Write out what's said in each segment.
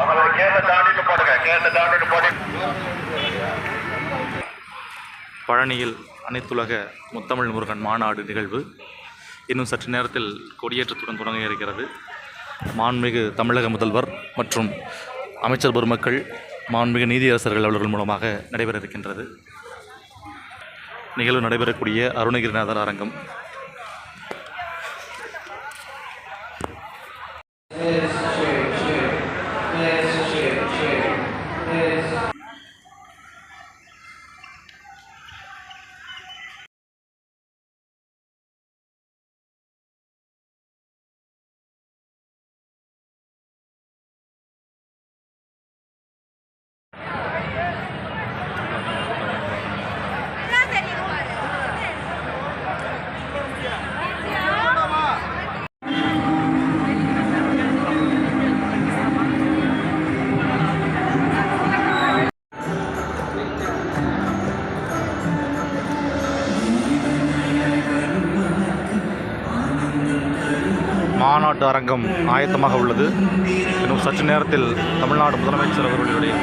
உங்களை கேட்ட தாண்டிட்டு போடுங்க கேட்ட தாண்டிட்டு போட்டு பழனியில் அனைத்துலக முத்தமிழ் முருகன் மாநாடு நிகழ்வு இன்னும் சற்று நேரத்தில் கொடியேற்றத்துடன் தொடங்க இருக்கிறது. மாண்புமிகு தமிழக முதல்வர் மற்றும் அமைச்சர் பெருமக்கள் மாண்புமிகு நீதியரசர்கள் அவர்கள் மூலமாக நடைபெற இருக்கின்றது. நிகழ்வு நடைபெறக்கூடிய அருணகிரிநாதர் அரங்கம் மாநாட்டு அரங்கம் ஆயத்தமாக உள்ளது. இன்னும் சற்று நேரத்தில் தமிழ்நாடு முதலமைச்சர் அவர்களுடைய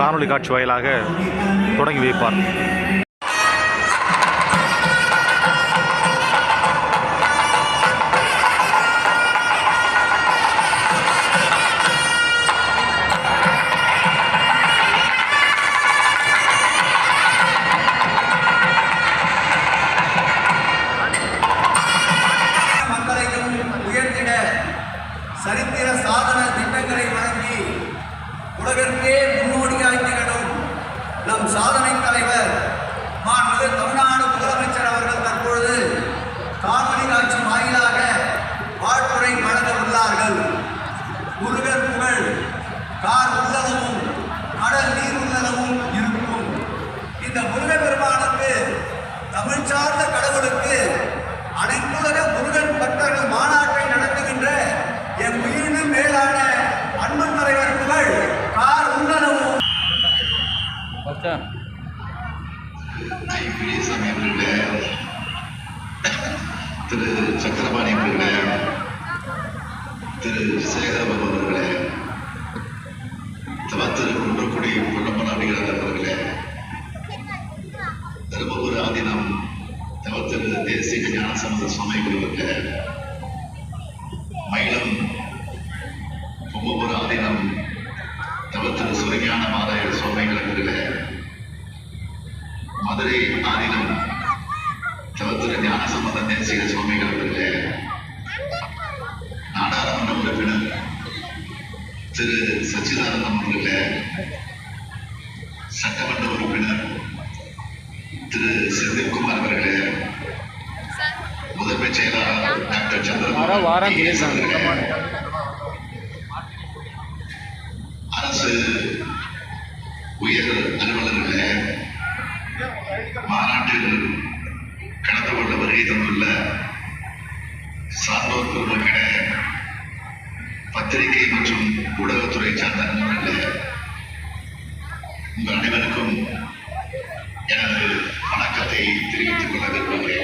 காணொலி காட்சி வாயிலாக தொடங்கி வைப்பார். சாதன திட்டங்களை வழங்கி உலகிற்கே பெரியசாமி திரு சக்கரபாணி அவர்களே திரு சேகரபாபு அவர்களே திரு குன்றக்குடி பொன்னம்மன் அடிகளார் அவர்களே தருமபுரி ஆதீனம் தவத்திரு தேசிய ஞானசம்பந்த சுவாமிகள் அவர்களே மயிலம் பொம்மபுர ஆதீனம் தவத்திரு சுரஞான மாதாய சுவாமிகள் அவர்களே மதுரை ஆதீனம் தவத்திரு ஞானசம்பந்த தேசிக சுவாமிகள் அவர்களே நாடாளுமன்ற உறுப்பினர் திரு சச்சிதானந்தம் அவர்களே சட்டமன்ற உறுப்பினர் திரு செந்தில்குமார் அவர்களே முதன்மை செயலாளர் டாக்டர் சந்திரபாபு அரசு உயர் அலுவலர்களே மாநாட்டில் கலந்து கொண்ட வருகை தந்துள்ள சான்றோர் பெருமக்களே பத்திரிகை மற்றும் ஊடகத்துறை சார்ந்த நண்பர்களே உங்கள் அனைவருக்கும் எனது வணக்கத்தை தெரிவித்துக் கொள்ள விரும்புகிறேன்.